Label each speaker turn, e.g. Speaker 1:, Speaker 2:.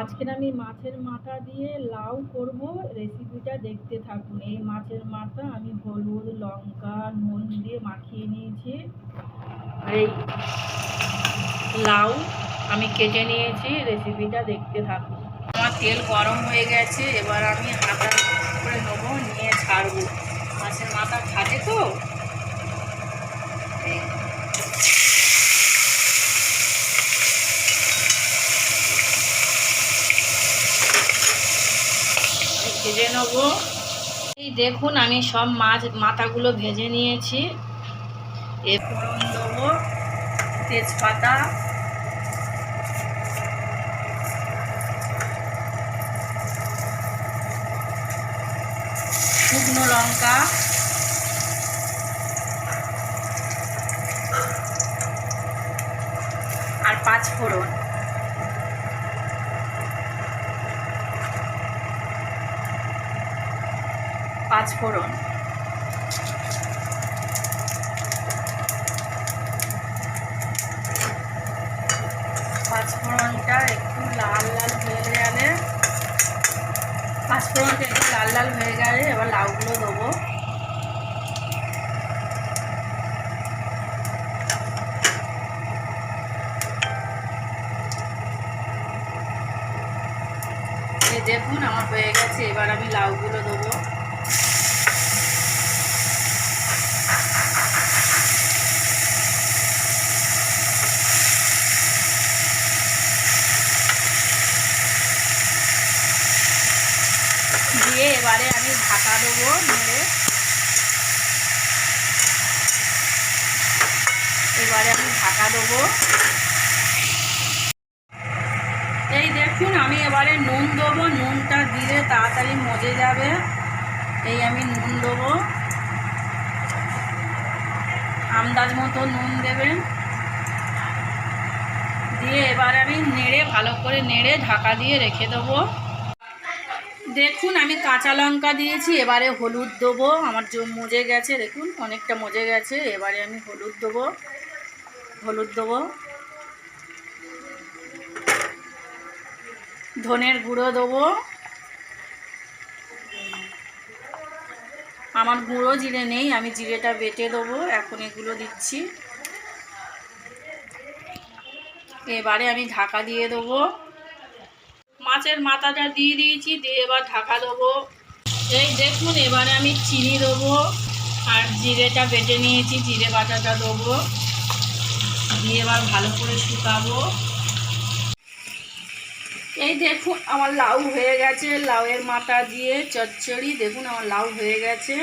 Speaker 1: আজকের আমি মাছের মাথা দিয়ে লাউ করব রেসিপিটা দেখতে থাকুন। এই মাছের মাথা আমি হলুদ, লঙ্কা, নুন দিয়ে মাখিয়ে নিয়েছি। এই লাউ আমি কেটে নিয়েছি রেসিপিটা দেখতে থাকুন। আমার তেল গরম হয়ে গেছে, এবার আমি হাতা করে নেব, নিয়ে ছাড়বো। মাছের মাথা থাকে তো? ভেজে নেব। এই দেখুন, আমি সব মাছ, মাথাগুলো ভেজে নিয়েছি। এ ফোড়ন দেবো তেজপাতা। শুকনো লঙ্কা। আর পাঁচ ফোড়ন। পাঁচ ফোড়ন একটু লাল লাল হয়ে গেলে পাঁচ একটু লাল লাল হয়ে গেলে এবার লাউগুলো দেবো। দেখুন, আমার হয়ে গেছে, এবার আমি লাউগুলো দেবো। দিয়ে এবারে আমি ঢাকা দেবো নেড়ে। এবারে আমি ঢাকা দেবো। এই দেখুন, আমি এবারে নুন দেবো, নুনটা দিলে তাড়াতাড়ি মজে যাবে। এই আমি নুন দেবো। আন্দাজ মতো নুন দেবেন। দিয়ে এবারে আমি নেড়ে, ভালো করে নেড়ে ঢাকা দিয়ে রেখে দেবো। দেখুন, আমি কাঁচা লঙ্কা দিয়েছি, এবারে হলুদ দেবো। আমার মজে গেছে, দেখুন, অনেকটা মজে গেছে, এবারে আমি হলুদ দেবো। হলুদ দেবো। ধনের গুঁড়ো দেবো। আমার গুঁড়ো জিরে নেই, আমি জিরেটা বেটে দেবো, এখন এগুলো দিচ্ছি। এবারে আমি ঢাকা দিয়ে দেবো। মাছের মাথাটা দিয়ে দিয়েছি, দিয়ে এবার ঢাকা দেবো। এই দেখুন, এবারে আমি চিনি দেবো আর জিরেটা বেটে নিয়েছি, জিরে বাটাটা দেবো। দিয়ে এবার ভালো করে শুকাবো। এই দেখুন, আমার লাউ হয়ে গেছে, লাউয়ের মাথা দিয়ে চচ্চড়ি। দেখুন, আমার লাউ হয়ে গেছে।